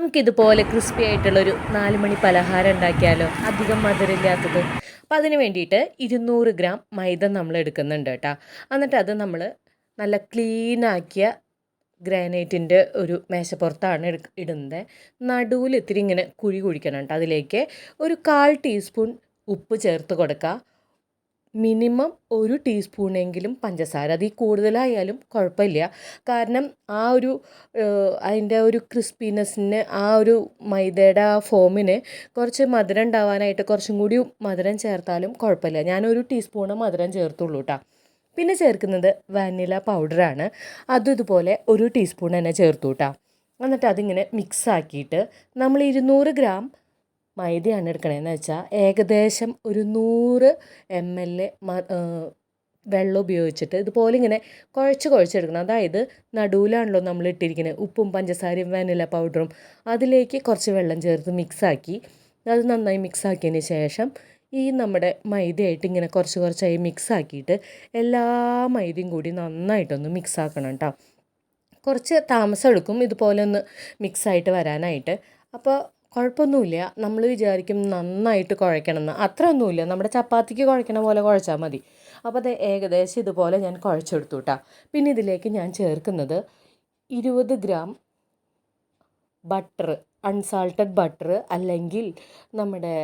നമുക്കിതുപോലെ ക്രിസ്പി ആയിട്ടുള്ളൊരു നാല് മണി പലഹാരം ഉണ്ടാക്കിയാലോ? അധികം മധുരമില്ലാത്തത്. അപ്പം അതിന് വേണ്ടിയിട്ട് ഇരുന്നൂറ് ഗ്രാം മൈദ നമ്മൾ എടുക്കുന്നുണ്ട് കേട്ടോ. എന്നിട്ട് അത് നമ്മൾ നല്ല ക്ലീനാക്കിയ ഗ്രാനൈറ്റിന്റെ ഒരു മേശപ്പുറത്താണ് എടുക്ക ഇടുന്നത്. നടുവിൽ ഇത്തിരി ഇങ്ങനെ കുഴി കുഴിക്കണം കേട്ടോ. അതിലേക്ക് ഒരു കാൽ ടീസ്പൂൺ ഉപ്പ് ചേർത്ത് കൊടുക്കുക. മിനിമം ഒരു ടീസ്പൂണെങ്കിലും പഞ്ചസാര. അതിൽ കൂടുതലായാലും കുഴപ്പമില്ല. കാരണം ആ ഒരു അതിന്റെ ഒരു ക്രിസ്പിനെസ്സിന് ആ ഒരു മൈദയുടെ ആ ഫോമിന് കുറച്ച് മധുരം ഉണ്ടാവാനായിട്ട് കുറച്ചും കൂടി മധുരം ചേർത്താലും കുഴപ്പമില്ല. ഞാനൊരു ടീസ്പൂണ് മധുരം ചേർത്തുള്ളൂ കേട്ടോ പിന്നെ ചേർക്കുന്നത് വാനില പൗഡറാണ്. അതും ഇതുപോലെ ഒരു ടീസ്പൂൺ തന്നെ ചേർത്തു കേട്ടോ എന്നിട്ട് അതിങ്ങനെ മിക്സ് ആക്കിയിട്ട് നമ്മൾ ഇരുന്നൂറ് ഗ്രാം മൈദയാണ് എടുക്കണതെന്ന് വെച്ചാൽ ഏകദേശം ഒരു നൂറ് എം എൽ വെള്ളം ഉപയോഗിച്ചിട്ട് ഇതുപോലെ ഇങ്ങനെ കുഴച്ച് കുഴച്ചെടുക്കണം അതായത് നടുവിലാണല്ലോ നമ്മൾ ഇട്ടിരിക്കുന്നത് ഉപ്പും പഞ്ചസാരയും വാനില പൗഡറും അതിലേക്ക് കുറച്ച് വെള്ളം ചേർത്ത് മിക്സാക്കി അത് നന്നായി മിക്സാക്കിയതിന് ശേഷം ഈ നമ്മുടെ മൈദയായിട്ട് ഇങ്ങനെ കുറച്ച് കുറച്ചായി മിക്സാക്കിയിട്ട് എല്ലാ മൈദയും കൂടി നന്നായിട്ടൊന്ന് മിക്സാക്കണം കേട്ടോ കുറച്ച് താമസം എടുക്കും. ഇതുപോലെ ഒന്ന് മിക്സായിട്ട് വരാനായിട്ട്. അപ്പോൾ കുഴപ്പമൊന്നുമില്ല. നമ്മൾ വിചാരിക്കും നന്നായിട്ട് കുഴയ്ക്കണമെന്ന് അത്ര ഒന്നുമില്ല നമ്മുടെ ചപ്പാത്തിക്ക് കുഴയ്ക്കണ പോലെ കുഴച്ചാൽ മതി. അപ്പോൾ അത് ഏകദേശം ഇതുപോലെ ഞാൻ കുഴച്ചെടുത്തു കേട്ടോ പിന്നെ ഇതിലേക്ക് ഞാൻ ചേർക്കുന്നത് ഇരുപത് ഗ്രാം ബട്ടർ അൺസാൾട്ടഡ് ബട്ടർ അല്ലെങ്കിൽ നമ്മുടെ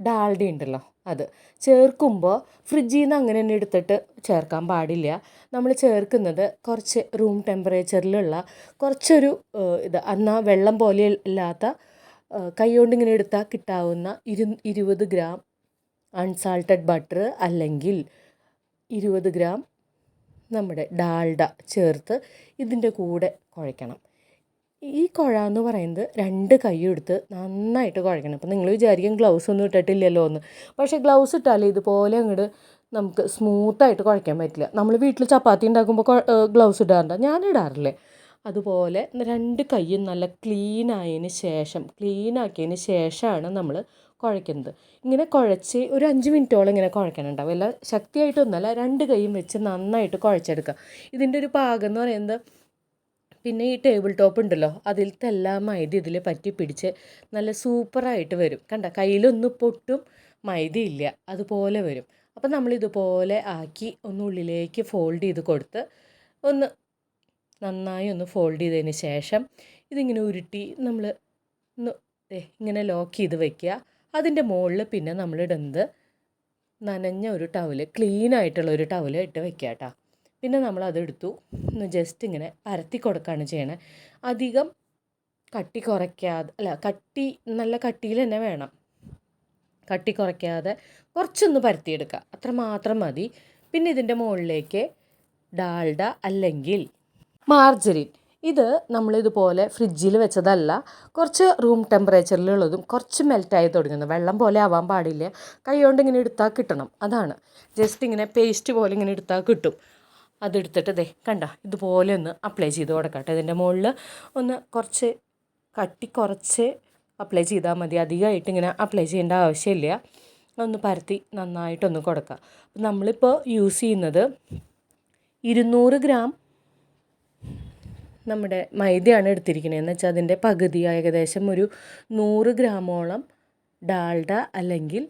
ഡാൽഡ ഉണ്ടല്ലോ അത്. ചേർക്കുമ്പോൾ ഫ്രിഡ്ജിൽ നിന്ന് അങ്ങനെ തന്നെ എടുത്തിട്ട് ചേർക്കാൻ പാടില്ല. നമ്മൾ ചേർക്കുന്നത് കുറച്ച് റൂം ടെമ്പറേച്ചറിലുള്ള കുറച്ചൊരു ഇത് എന്നാൽ വെള്ളം പോലെ ഇല്ലാത്ത കൈ കൊണ്ട് ഇങ്ങനെ എടുത്താൽ കിട്ടാവുന്ന ഇരു ഇരുപത് ഗ്രാം അൺസാൾട്ടഡ് ബട്ടർ അല്ലെങ്കിൽ ഇരുപത് ഗ്രാം നമ്മുടെ ഡാൽഡ ചേർത്ത് ഇതിന്റെ കൂടെ കുഴയ്ക്കണം. ഈ കുഴ എന്ന് പറയുന്നത് രണ്ട് കൈയും എടുത്ത് നന്നായിട്ട് കുഴക്കണം അപ്പം നിങ്ങൾ വിചാരിക്കും ഗ്ലൗസ് ഒന്നും ഇട്ടിട്ടില്ലല്ലോ എന്ന് പക്ഷേ ഗ്ലൗസ് ഇട്ടാൽ ഇതുപോലെ അങ്ങോട്ട് നമുക്ക് സ്മൂത്തായിട്ട് കുഴയ്ക്കാൻ പറ്റില്ല. നമ്മൾ വീട്ടിൽ ചപ്പാത്തി ഉണ്ടാക്കുമ്പോൾ ഗ്ലൗസ് ഇടാറുണ്ട്? ഞാൻ ഇടാറില്ലേ. അതുപോലെ രണ്ട് കൈയും നല്ല ക്ലീൻ ആയതിന് ശേഷം ക്ലീൻ ആക്കിയതിന് ശേഷമാണ് നമ്മൾ കുഴയ്ക്കുന്നത്. ഇങ്ങനെ കുഴച്ച് ഒരു അഞ്ച് മിനിറ്റോളം ഇങ്ങനെ കുഴയ്ക്കാനുണ്ടാവും. എല്ലാം ശക്തിയായിട്ടൊന്നുമല്ല രണ്ട് കൈയും വെച്ച് നന്നായിട്ട് കുഴച്ചെടുക്കുക. ഇതിന്റെ ഒരു പാകം എന്ന് പറയുന്നത് പിന്നെ ഈ ടേബിൾ ടോപ്പ് ഉണ്ടല്ലോ അതിലത്തെ എല്ലാ മൈദ ഇതിൽ പറ്റി പിടിച്ച് നല്ല സൂപ്പറായിട്ട് വരും. കണ്ട? കയ്യിലൊന്നും പൊട്ടും മൈദയില്ല അതുപോലെ വരും. അപ്പം നമ്മളിതുപോലെ ആക്കി ഒന്ന് ഉള്ളിലേക്ക് ഫോൾഡ് ചെയ്ത് കൊടുത്ത് ഒന്ന് നന്നായി ഒന്ന് ഫോൾഡ് ചെയ്തതിന് ശേഷം ഇതിങ്ങനെ ഉരുട്ടി നമ്മൾ ഒന്ന് ഇങ്ങനെ ലോക്ക് ചെയ്ത് വെക്കുക. അതിന്റെ മുകളിൽ പിന്നെ നമ്മളിടുന്നത് നനഞ്ഞ ഒരു ടവൽ ക്ലീൻ ആയിട്ടുള്ള ഒരു ടവൽ ഇട്ട് വെക്കുക കേട്ടോ പിന്നെ നമ്മൾ അതെടുത്തു ഒന്ന് ജസ്റ്റ് ഇങ്ങനെ പരത്തി കൊടുക്കുകയാണ് ചെയ്യണത് അധികം കട്ടി കുറയ്ക്കാതെ അല്ല കട്ടി നല്ല കട്ടിയിൽ തന്നെ വേണം. കട്ടി കുറയ്ക്കാതെ കുറച്ചൊന്ന് പരത്തിയെടുക്കുക. അത്ര മാത്രം മതി. പിന്നെ ഇതിന്റെ മുകളിലേക്ക് ഡാൽഡ അല്ലെങ്കിൽ മാർജറിൻ. ഇത് നമ്മളിതുപോലെ ഫ്രിഡ്ജിൽ വെച്ചതല്ല കുറച്ച് റൂം ടെമ്പറേച്ചറിലുള്ളതും കുറച്ച് മെൽറ്റായി തുടങ്ങുന്നു. വെള്ളം പോലെ ആവാൻ പാടില്ല. കൈ കൊണ്ട് ഇങ്ങനെ എടുത്താൽ കിട്ടണം. അതാണ്. ജസ്റ്റ് ഇങ്ങനെ പേസ്റ്റ് പോലെ ഇങ്ങനെ എടുത്താൽ കിട്ടും. അതെടുത്തിട്ട് ദേ കണ്ട ഇതുപോലെ ഒന്ന് അപ്ലൈ ചെയ്ത് കൊടുക്കട്ടെ. ഇതിന്റെ മുകളിൽ ഒന്ന് കുറച്ച് കട്ടി കുറച്ച് അപ്ലൈ ചെയ്താൽ മതി. അധികമായിട്ട് ഇങ്ങനെ അപ്ലൈ ചെയ്യേണ്ട ആവശ്യമില്ല. ഒന്ന് പരത്തി നന്നായിട്ടൊന്ന് കൊടുക്കുക നമ്മളിപ്പോൾ യൂസ് ചെയ്യുന്നത് ഇരുന്നൂറ് ഗ്രാം നമ്മുടെ മൈദയാണ് എടുത്തിരിക്കുന്നത് എന്ന് വെച്ചാൽ അതിന്റെ പകുതി ഏകദേശം ഒരു നൂറ് ഗ്രാമോളം ഡാൽഡ അല്ലെങ്കിൽ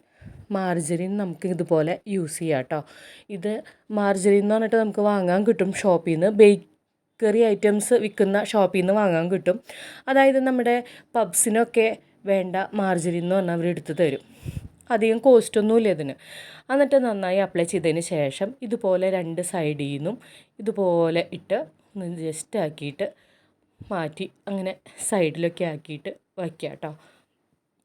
മാർജറിൻ നമുക്ക് ഇതുപോലെ യൂസ് ചെയ്യാം കേട്ടോ ഇത് മാർജറിൻ എന്ന് പറഞ്ഞിട്ട് നമുക്ക് വാങ്ങാൻ കിട്ടും ഷോപ്പിൽ നിന്ന് ബേക്കറി ഐറ്റംസ് വിൽക്കുന്ന ഷോപ്പിൽ നിന്ന് വാങ്ങാൻ കിട്ടും. അതായത് നമ്മുടെ പബ്സിനൊക്കെ വേണ്ട മാർജറിൻ എന്ന് പറഞ്ഞാൽ അവർ എടുത്ത് തരും. അധികം കോസ്റ്റൊന്നുമില്ല ഇതിന്. എന്നിട്ട് നന്നായി അപ്ലൈ ചെയ്തതിന് ശേഷം ഇതുപോലെ രണ്ട് സൈഡിൽ നിന്നും ഇതുപോലെ ഇട്ട് ഒന്ന് ജസ്റ്റ് ആക്കിയിട്ട് മാറ്റി അങ്ങനെ സൈഡിലൊക്കെ ആക്കിയിട്ട് വയ്ക്കുക കേട്ടോ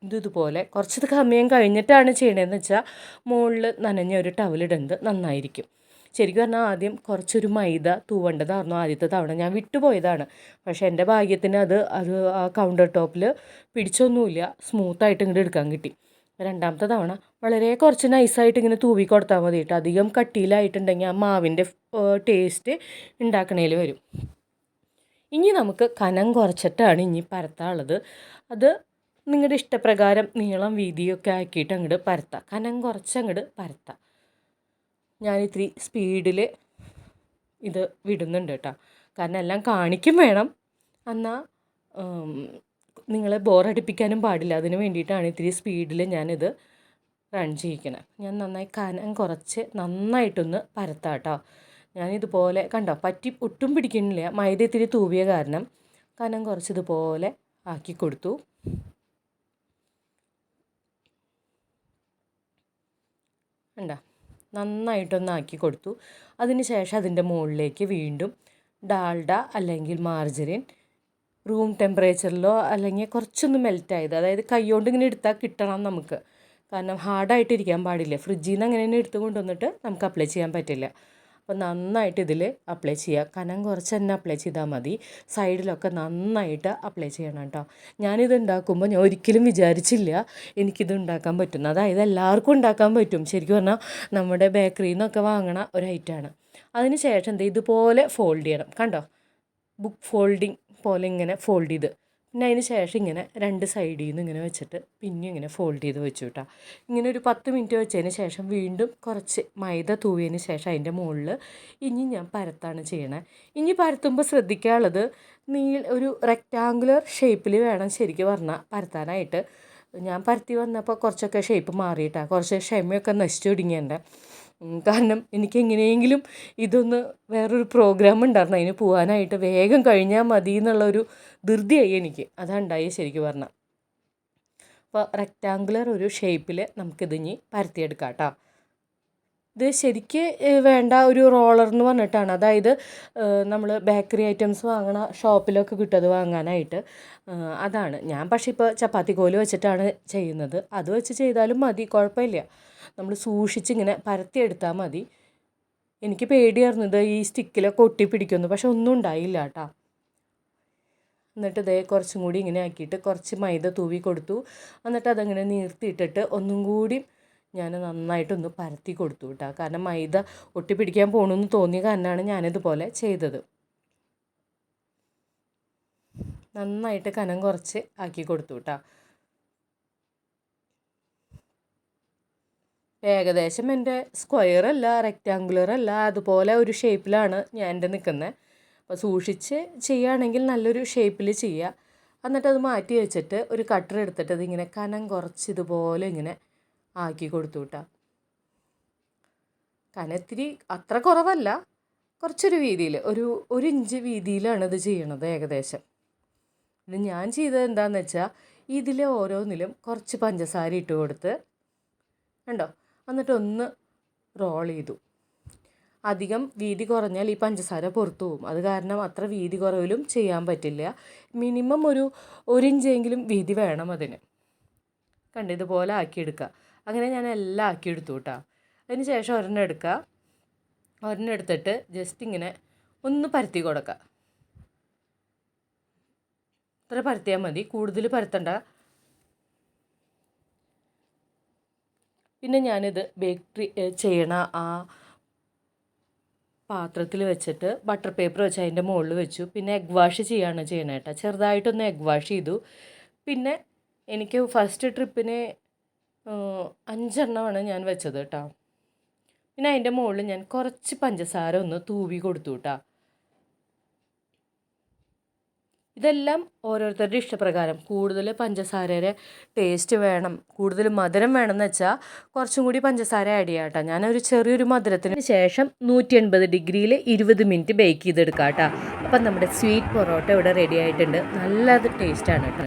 ഇത് ഇതുപോലെ കുറച്ച് സമയം കഴിഞ്ഞിട്ടാണ് ചെയ്യണതെന്ന് വെച്ചാൽ മുകളിൽ നനഞ്ഞ ഒരു ടവലിടുന്നത് നന്നായിരിക്കും. ശരിക്കും പറഞ്ഞാൽ ആദ്യം കുറച്ചൊരു മൈദ തൂവേണ്ടതായിരുന്നു ആദ്യത്തെ തവണ ഞാൻ വിട്ടുപോയതാണ്. പക്ഷേ എന്റെ ഭാഗ്യത്തിന് അത് അത് ആ കൗണ്ടർ ടോപ്പിൽ പിടിച്ചൊന്നുമില്ല. സ്മൂത്തായിട്ട് ഇങ്ങോട്ട് എടുക്കാൻ കിട്ടി. രണ്ടാമത്തെ തവണ വളരെ കുറച്ച് നൈസായിട്ട് ഇങ്ങനെ തൂവി കൊടുത്താൽ മതി കേട്ടോ അധികം കട്ടിയിലായിട്ടുണ്ടെങ്കിൽ ആ മാവിന്റെ ടേസ്റ്റ് ഉണ്ടാക്കണേൽ വരും. ഇനി നമുക്ക് കനം കുറച്ചിട്ടാണ് ഇനി പരത്താനുള്ളത്. അത് നിങ്ങളുടെ ഇഷ്ടപ്രകാരം നീളം വീതിയൊക്കെ ആക്കിയിട്ട് അങ്ങോട്ട് പരത്താം. കനം കുറച്ച് അങ്ങോട്ട് പരത്താം. ഞാൻ ഇത്തിരി സ്പീഡിൽ ഇത് വിടുന്നുണ്ട് കേട്ടോ. കാരണം എല്ലാം കാണിക്കും വേണം. എന്നാൽ നിങ്ങളെ ബോറടിപ്പിക്കാനും പാടില്ല. അതിന് വേണ്ടിയിട്ടാണ് ഇത്തിരി സ്പീഡിൽ ഞാനിത് റൺ ചെയ്യിക്കണം. ഞാൻ നന്നായി കനം കുറച്ച് നന്നായിട്ടൊന്ന് പരത്താം കേട്ടോ. ഞാനിതുപോലെ കണ്ടോ പറ്റി ഒട്ടും പിടിക്കുന്നില്ല. മൈദ ഇത്തിരി തൂവിയ കാരണം കനം കുറച്ചിതുപോലെ ആക്കി കൊടുത്തു. കണ്ടോ? നന്നായിട്ടൊന്ന് ആക്കി കൊടുത്തു. അതിന് ശേഷം അതിന്റെ മുകളിലേക്ക് വീണ്ടും ഡാൽഡ അല്ലെങ്കിൽ മാർജറിൻ റൂം ടെമ്പറേച്ചറിലോ അല്ലെങ്കിൽ കുറച്ചൊന്ന് മെൽറ്റ് ആയത് അതായത് കൈകൊണ്ട് ഇങ്ങനെ എടുത്താൽ കിട്ടണം നമുക്ക്. കാരണം ഹാർഡായിട്ടിരിക്കാൻ പാടില്ല. ഫ്രിഡ്ജിൽ നിന്ന് അങ്ങനെ തന്നെ എടുത്ത് കൊണ്ടുവന്നിട്ട് നമുക്ക് അപ്ലൈ ചെയ്യാൻ പറ്റില്ല. അപ്പോൾ നന്നായിട്ട് ഇതിൽ അപ്ലൈ ചെയ്യുക. കനം കുറച്ച് തന്നെ അപ്ലൈ ചെയ്താൽ മതി. സൈഡിലൊക്കെ നന്നായിട്ട് അപ്ലൈ ചെയ്യണം കേട്ടോ. ഞാനിത് ഉണ്ടാക്കുമ്പോൾ ഞാൻ ഒരിക്കലും വിചാരിച്ചില്ല എനിക്കിത് ഉണ്ടാക്കാൻ പറ്റുന്നു അതായത് എല്ലാവർക്കും ഉണ്ടാക്കാൻ പറ്റും. ശരിക്കും പറഞ്ഞാൽ നമ്മുടെ ബേക്കറിയിൽ നിന്നൊക്കെ വാങ്ങണ ഒരു ശേഷം എന്താ ഇതുപോലെ ഫോൾഡ് ചെയ്യണം. കണ്ടോ? ബുക്ക് ഫോൾഡിങ് പോലെ ഇങ്ങനെ ഫോൾഡ് ചെയ്ത്. പിന്നെ അതിന് ശേഷം ഇങ്ങനെ രണ്ട് സൈഡിൽ നിന്ന് ഇങ്ങനെ വെച്ചിട്ട് പിന്നെ ഇങ്ങനെ ഫോൾഡ് ചെയ്ത് വെച്ചു കേട്ടോ ഇങ്ങനെ ഒരു പത്ത് മിനിറ്റ് വെച്ചതിന് ശേഷം വീണ്ടും കുറച്ച് മൈദ തൂവിയതിന് ശേഷം അതിന്റെ മുകളിൽ ഇനി ഞാൻ പരത്താണ് ചെയ്യണത് ഇനി പരത്തുമ്പോൾ ശ്രദ്ധിക്കാനുള്ളത് നീ ഒരു റെക്റ്റാങ്കുലർ ഷേപ്പിൽ വേണം ശരിക്കും പറഞ്ഞാൽ പരത്താനായിട്ട്. ഞാൻ പരത്തി വന്നപ്പോൾ കുറച്ചൊക്കെ ഷേപ്പ് മാറിയിട്ടാണ് കുറച്ച് ക്ഷമയൊക്കെ നശിച്ചു തുടങ്ങിയുണ്ട് കാരണം എനിക്ക് എങ്ങനെയെങ്കിലും ഇതൊന്ന് വേറൊരു പ്രോഗ്രാം ഉണ്ടായിരുന്നു. അതിന് പോകാനായിട്ട് വേഗം കഴിഞ്ഞാൽ മതി എന്നുള്ളൊരു ധൃതിയായി എനിക്ക്. അതാണ്ടായി ശരിക്കും പറഞ്ഞാൽ അപ്പോൾ റെക്റ്റാങ്കുലർ ഒരു ഷേപ്പിൽ നമുക്കിതിഞ്ഞ് പരത്തിയെടുക്കാം കേട്ടോ ഇത് ശരിക്ക് വേണ്ട ഒരു റോളർ എന്ന് പറഞ്ഞിട്ടാണ്. അതായത് നമ്മൾ ബേക്കറി ഐറ്റംസ് വാങ്ങണ ഷോപ്പിലൊക്കെ കിട്ടും അത് വാങ്ങാനായിട്ട് അതാണ്. ഞാൻ പക്ഷേ ഇപ്പോൾ ചപ്പാത്തി കോൽ വെച്ചിട്ടാണ് ചെയ്യുന്നത്. അത് വെച്ച് ചെയ്താലും മതി കുഴപ്പമില്ല. നമ്മൾ സൂക്ഷിച്ചിങ്ങനെ പരത്തിയെടുത്താൽ മതി. എനിക്ക് പേടിയായിരുന്നു ഇത് ഈ സ്റ്റിക്കിലൊക്കെ ഒട്ടി പിടിക്കുമെന്ന്. പക്ഷെ ഒന്നും ഉണ്ടായില്ല കേട്ടോ. എന്നിട്ട് ഇതേ കുറച്ചും കൂടി ഇങ്ങനെ ആക്കിയിട്ട് കുറച്ച് മൈദ തൂവി കൊടുത്തു. എന്നിട്ട് അതങ്ങനെ നീർത്തിയിട്ടിട്ട് ഒന്നും കൂടി ഞാൻ നന്നായിട്ടൊന്ന് പരത്തി കൊടുത്തു കേട്ടോ കാരണം മൈദ ഒട്ടിപ്പിടിക്കാൻ പോകണമെന്ന് തോന്നിയ കാരണമാണ് ഞാനിതുപോലെ ചെയ്തത്. നന്നായിട്ട് കനം കുറച്ച് ആക്കി കൊടുത്തു കേട്ടോ ഏകദേശം എന്റെ സ്ക്വയർ അല്ല റെക്റ്റാങ്കുലർ അല്ല അതുപോലെ ഒരു ഷേപ്പിലാണ് ഞാൻ എന്റെ നിൽക്കുന്നത് അപ്പോൾ സൂക്ഷിച്ച് ചെയ്യുകയാണെങ്കിൽ നല്ലൊരു ഷേപ്പിൽ ചെയ്യുക എന്നിട്ട് അത് മാറ്റി വെച്ചിട്ട് ഒരു കട്ടർ എടുത്തിട്ട് അതിങ്ങനെ കനം കുറച്ച് ഇതുപോലെ ഇങ്ങനെ ആക്കി കൊടുത്തു കേട്ടോ കനത്തിരി അത്ര കുറവല്ല. കുറച്ചൊരു വീതിയിൽ ഒരു ഒരു ഇഞ്ച് വീതിയിലാണ് ഇത് ചെയ്യണത് ഏകദേശം. ഇത് ഞാൻ ചെയ്തത് എന്താണെന്ന് വെച്ചാൽ ഇതിൽ ഓരോന്നിലും കുറച്ച് പഞ്ചസാര ഇട്ട് കൊടുത്ത് കണ്ടോ? എന്നിട്ട് ഒന്ന് റോൾ ചെയ്തു. അധികം വീതി കുറഞ്ഞാൽ ഈ പഞ്ചസാര പുറത്തു പോകും. അത് കാരണം അത്ര വീതി കുറവിലും ചെയ്യാൻ പറ്റില്ല. മിനിമം ഒരു ഒരു ഇഞ്ചെങ്കിലും വീതി വേണം അതിന്. കണ്ടിതുപോലെ ആക്കിയെടുക്കുക. അങ്ങനെ ഞാൻ എല്ലാം ആക്കിയെടുത്തു കേട്ടോ അതിന് ശേഷം ഒരെണ്ണം എടുക്കുക ഒരെണ്ണം എടുത്തിട്ട് ജസ്റ്റ് ഇങ്ങനെ ഒന്ന് പരത്തി കൊടുക്കുക ഇത്ര പരത്തിയാൽ മതി. കൂടുതൽ പരത്തണ്ട. പിന്നെ ഞാനിത് ബേക്കറി ചെയ്യണ ആ പാത്രത്തിൽ വെച്ചിട്ട് ബട്ടർ പേപ്പർ വെച്ച് അതിന്റെ മുകളിൽ വെച്ചു. പിന്നെ എഗ് വാഷ് ചെയ്യാണ് ചെയ്യണേട്ടാ ചെറുതായിട്ടൊന്ന് എഗ് വാഷ് ചെയ്തു. പിന്നെ എനിക്ക് ഫസ്റ്റ് ട്രിപ്പിന് അഞ്ചെണ്ണമാണ് ഞാൻ വെച്ചത് കേട്ടോ പിന്നെ അതിന്റെ മുകളിൽ ഞാൻ കുറച്ച് പഞ്ചസാര ഒന്ന് തൂവി കൊടുത്തു കേട്ടോ ഇതെല്ലാം ഓരോരുത്തരുടെ ഇഷ്ടപ്രകാരം. കൂടുതൽ പഞ്ചസാരയുടെ ടേസ്റ്റ് വേണം കൂടുതൽ മധുരം വേണമെന്ന് വെച്ചാൽ കുറച്ചും കൂടി പഞ്ചസാര ആഡ് ചെയ്യാം കേട്ടോ ഞാനൊരു ചെറിയൊരു മധുരത്തിന് ശേഷം നൂറ്റി എൺപത് ഡിഗ്രിയിൽ ഇരുപത് മിനിറ്റ് ബേക്ക് ചെയ്തെടുക്കാം കേട്ടോ അപ്പം നമ്മുടെ സ്വീറ്റ് പൊറോട്ട ഇവിടെ റെഡി ആയിട്ടുണ്ട്. നല്ല ടേസ്റ്റാണ് കേട്ടോ